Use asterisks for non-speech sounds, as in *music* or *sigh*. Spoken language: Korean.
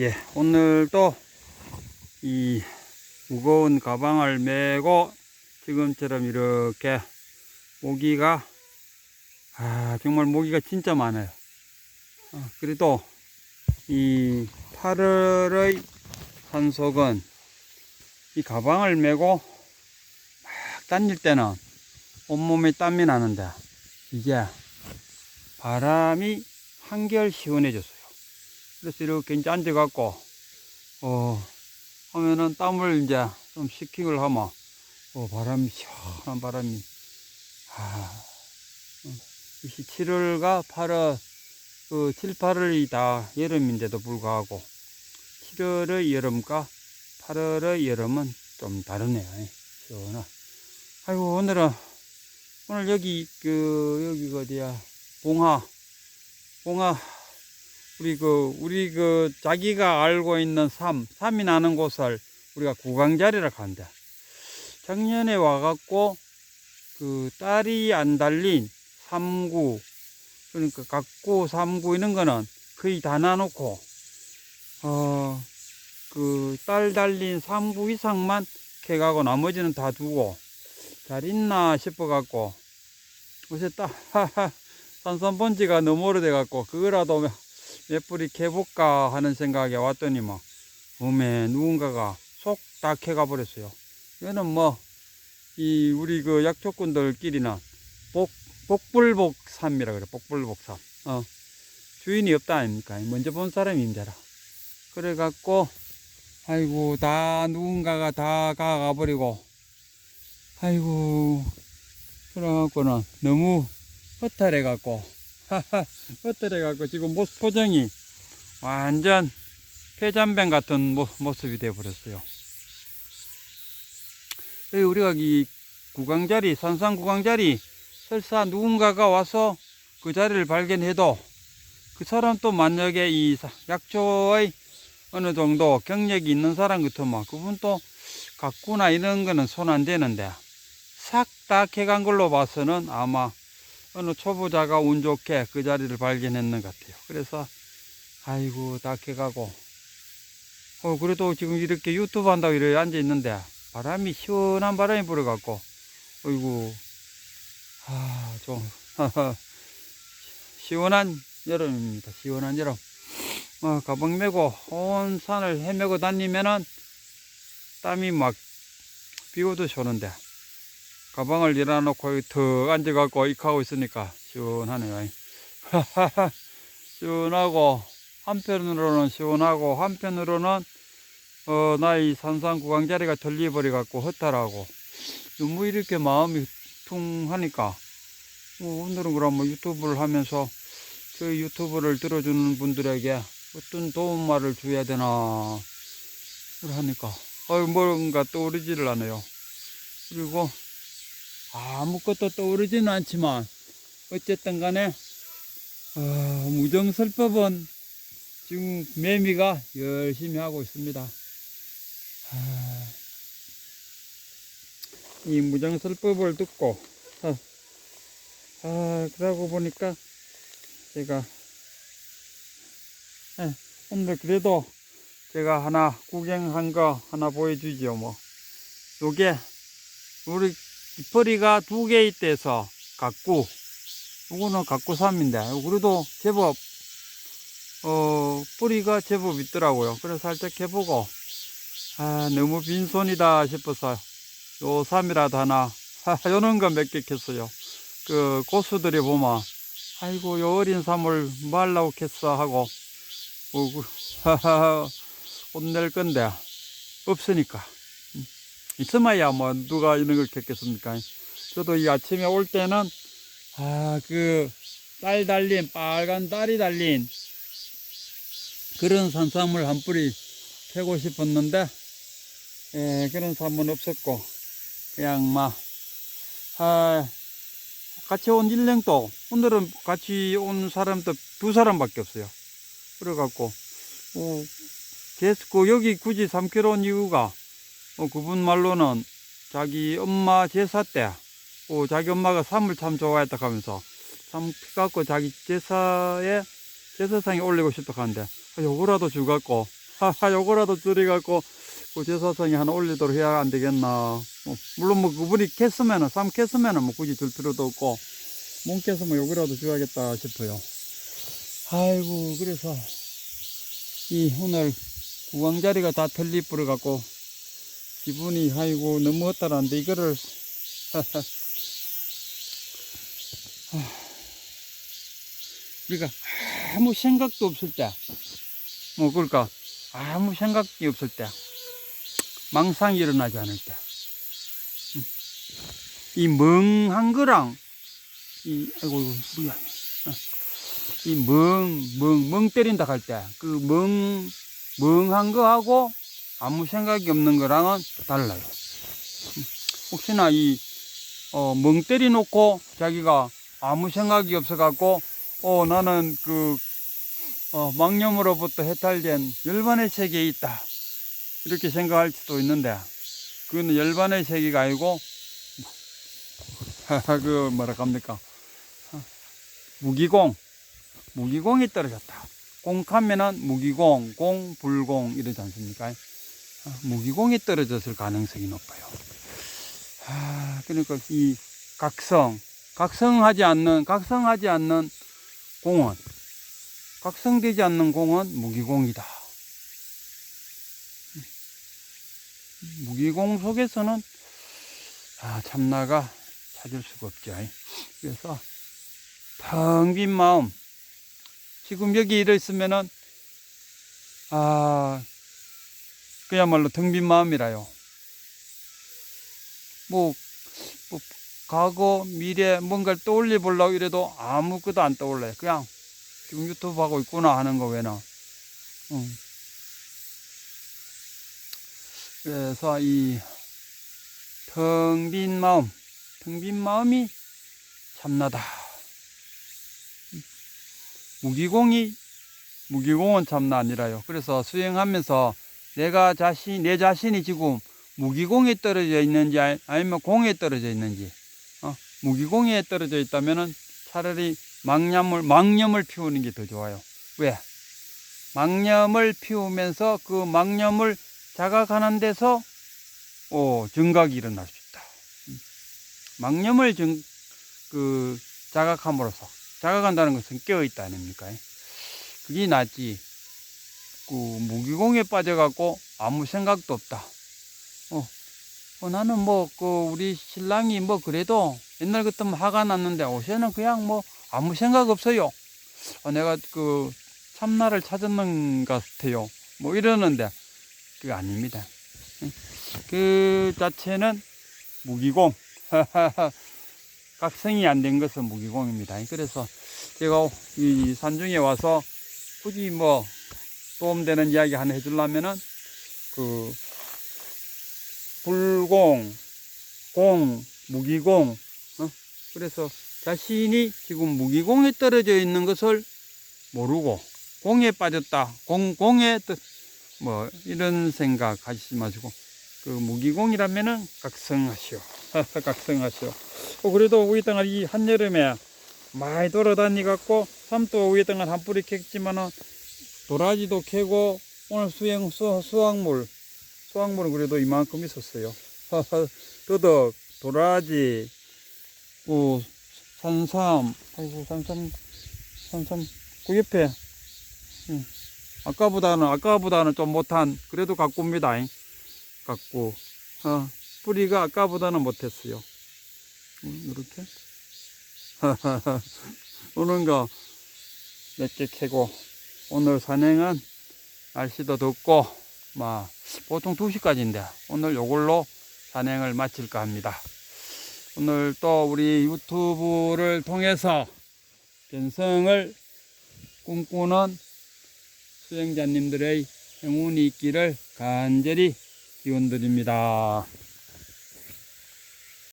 예, 오늘도 이 무거운 가방을 메고 지금처럼 이렇게 모기가 아 정말 모기가 진짜 많아요. 어, 그래도 이 8월의 산속은 이 가방을 메고 막 다닐 때는 온몸에 땀이 나는데 이제 바람이 한결 시원해졌어요. 그래서 이렇게 이제 앉아갖고, 어, 하면은 땀을 이제 좀 식히을 하면, 어, 바람이, 시원한 바람이, 아, 7월과 8월, 그 7, 8월이 다 여름인데도 불구하고, 7월의 여름과 8월의 여름은 좀 다르네요. 시원하. 아이고, 오늘은, 오늘 여기, 그, 여기 어디야, 봉화, 봉화, 우리 그, 우리 그, 자기가 알고 있는 삶, 삶이 나는 곳을 우리가 구강자리라 한다. 작년에 와갖고, 그, 딸이 안 달린 삼구, 그러니까 각구, 삼구 이런 거는 거의 다 나놓고, 어, 그, 딸 달린 삼구 이상만 캐가고 나머지는 다 두고, 잘 있나 싶어 갖고, 요새 딱, 하하, 산삼번지가 너무 오래돼 갖고, 그거라도 몇 뿌리 캐볼까 하는 생각에 왔더니 뭐, 어메, 누군가가 쏙다 캐가 버렸어요. 이거는 뭐, 이, 우리 그 약초꾼들끼리는 복, 복불복삼이라 그래, 복불복삼. 어, 주인이 없다 아닙니까? 먼저 본 사람이 임자라. 그래 갖고, 아이고, 다 누군가가 다 가가 버리고, 아이고, 그래 갖고는 너무 허탈해 갖고, 허탈해갖고 지금 모습 표정이 완전 폐잔병 같은 모, 모습이 되어버렸어요. 우리가 이 구강자리, 산산 구강자리, 설사 누군가가 와서 그 자리를 발견해도 그 사람 또 만약에 이 사- 약초의 어느 정도 경력이 있는 사람 같으면 그분 또 가꾸나 이런 거는 손안 대는데 싹 다 캐간 걸로 봐서는 아마 어느 초보자가 운 좋게 그 자리를 발견했는 것 같아요. 그래서 아이고 다 캐가고 어 그래도 지금 이렇게 유튜브 한다고 이렇게 앉아 있는데 바람이 시원한 바람이 불어갖고 어이구 아좀 *laughs* 시원한 여름입니다. 시원한 여름. 어, 가방 메고 온 산을 헤매고 다니면은 땀이 막 비오듯이 오는데 가방을 일어놓고 여기 턱 앉아갖고 익하고 있으니까 시원하네요. 시원하고 한편으로는 시원하고 한편으로는 어, 나이 산산 구강자리가 들려버려갖고 허탈하고 너무 이렇게 마음이 퉁하니까 어, 오늘은 그럼 뭐 유튜브를 하면서 저희 유튜브를 들어주는 분들에게 어떤 도움 말을 줘야 되나 하니까 어 뭔가 떠오르지를 않아요. 그리고 아무것도 떠오르지는 않지만 어쨌든 간에 어, 무정설법은 지금 매미가 열심히 하고 있습니다. 아, 이 무정설법을 듣고 아, 아 그러고 보니까 제가 예, 오늘 그래도 제가 하나 구경한 거 하나 보여주지요 뭐 요게 우리 깃뿌리가 두개 있대서 갖고 요거는 갖고 삼인데 그래도 제법 어 뿌리가 제법 있더라고요. 그래서 살짝 해보고 아 너무 빈손이다 싶어서 요 삼이라도 하나 요런 거 몇 개 캤어요. 그 고수들이 보면 아이고 요 어린 삼을 말라고 캤어 하고 어, 그, 하하 혼낼 건데 없으니까. 음, 있으마야 뭐 누가 이런 걸 겠겠습니까 저도 이 아침에 올 때는 아 그 딸 달린 빨간 딸이 달린 그런 산삼을 한 뿌리 캐고 싶었는데 에, 그런 삼은 없었고 그냥 막 아, 같이 온 일행도 오늘은 같이 온 사람도 두 사람밖에 없어요. 그래갖고 어, 계속 그 여기 굳이 3km 온 이유가 어, 그분 말로는 자기 엄마 제사 때 어, 자기 엄마가 삼을 참 좋아했다 하면서 삼 피갖고 자기 제사에 제사상에 올리고 싶다 하는데 아, 요거라도 주갖고 하하, 요거라도 줄여갖고, 그 제사상에 하나 올리도록 해야 안 되겠나. 뭐, 물론 뭐 그분이 캤으면은, 쌈 캤으면은 뭐 굳이 줄 필요도 없고, 못 캤으면 요거라도 줘야겠다 싶어요. 아이고, 그래서, 이 오늘 구강자리가 다 털리 뿌려갖고, 기분이, 아이고, 너무 헛다란데, 이거를, *laughs* 우리가 아무 생각도 없을 때, 뭐, 그럴까, 아무 생각이 없을 때, 망상이 일어나지 않을 때, 음. 이 멍한 거랑, 이, 아이고, 이거, 뭐야. 어. 이 멍, 멍, 멍 때린다 할 때, 그 멍, 멍한 거하고 아무 생각이 없는 거랑은 달라요. 음. 혹시나 이, 어, 멍 때려놓고 자기가 아무 생각이 없어갖고, 어, 나는 그, 어, 망념으로부터 해탈된 열반의 세계에 있다. 이렇게 생각할 수도 있는데, 그거는 열반의 세계가 아니고, *laughs* 그, 뭐라 합니까. 어, 무기공. 무기공이 떨어졌다. 공하면은 무기공, 공, 불공 이러지 않습니까? 어, 무기공이 떨어졌을 가능성이 높아요. 아, 그러니까 이 각성, 각성하지 않는, 각성하지 않는 공은, 각성되지 않는 공은 무기공이다. 무기공 속에서는 아, 참나가 찾을 수가 없죠. 그래서 텅 빈 마음, 지금 여기 이래 있으면은 아, 그야말로 텅빈 마음이라요. 뭐, 뭐 과거, 미래 뭔가를 떠올려 보려고 이래도 아무것도 안 떠올라요. 그냥 지금 유튜브 하고 있구나 하는 거 외나. 응. 그래서 이텅빈 마음, 텅빈 마음이 참나다. 무기공이 무기공은 참나 아니라요. 그래서 수행하면서 내가 자신 내 자신이 지금 무기공에 떨어져 있는지 아니- 아니면 공에 떨어져 있는지 어? 무기공에 떨어져 있다면은 차라리 망념을 망념을 피우는 게 더 좋아요. 왜? 망념을 피우면서 그 망념을 자각하는 데서 오, 증각이 일어날 수 있다. 음. 망념을 증, 그, 자각함으로써 자각한다는 것은 깨어 있다 아닙니까? 그게 낫지. 그 무기공에 빠져갖고 아무 생각도 없다. 어, 어, 나는 뭐, 그, 우리 신랑이 뭐, 그래도 옛날 같으면 화가 났는데, 옷에는 그냥 뭐, 아무 생각 없어요. 어, 내가 그, 참나를 찾았는 것 같아요. 뭐, 이러는데, 그게 아닙니다. 응? 그 자체는 무기공. *laughs* 각성이 안 된 것은 무기공입니다. 그래서 제가 이 산중에 와서 굳이 뭐, 도움되는 이야기 하나 해주려면은, 그, 불공, 공, 무기공, 어? 그래서 자신이 지금 무기공에 떨어져 있는 것을 모르고 공에 빠졌다, 공, 공에 뜻, 뭐 이런 생각 하시지 마시고 그 무기공이라면은 각성하시오, *laughs* 각성하시오. 어, 그래도 우리 땅을 이 한여름에 많이 돌아다니 갖고 삼도 우리 땅을 한 뿌리 캤지만은 도라지도 캐고 오늘 수행 수, 수확물 수확물은 그래도 이만큼 있었어요. 더덕, 도라지, 뭐, 산삼, 아이고, 산삼, 산삼, 그 옆에, 음, 아까보다는, 아까보다는 좀 못한, 그래도 가꾸입니다. 갖고, 어, 뿌리가 아까보다는 못했어요. 음, 이렇게. *laughs* 오는 거 몇 개 캐고, 오늘 산행은 날씨도 덥고, 막, 보통 2시까지인데 오늘 요걸로 산행을 마칠까 합니다. 오늘 또 우리 유튜브를 통해서 변성을 꿈꾸는 수행자님들의 행운이 있기를 간절히 기원 드립니다.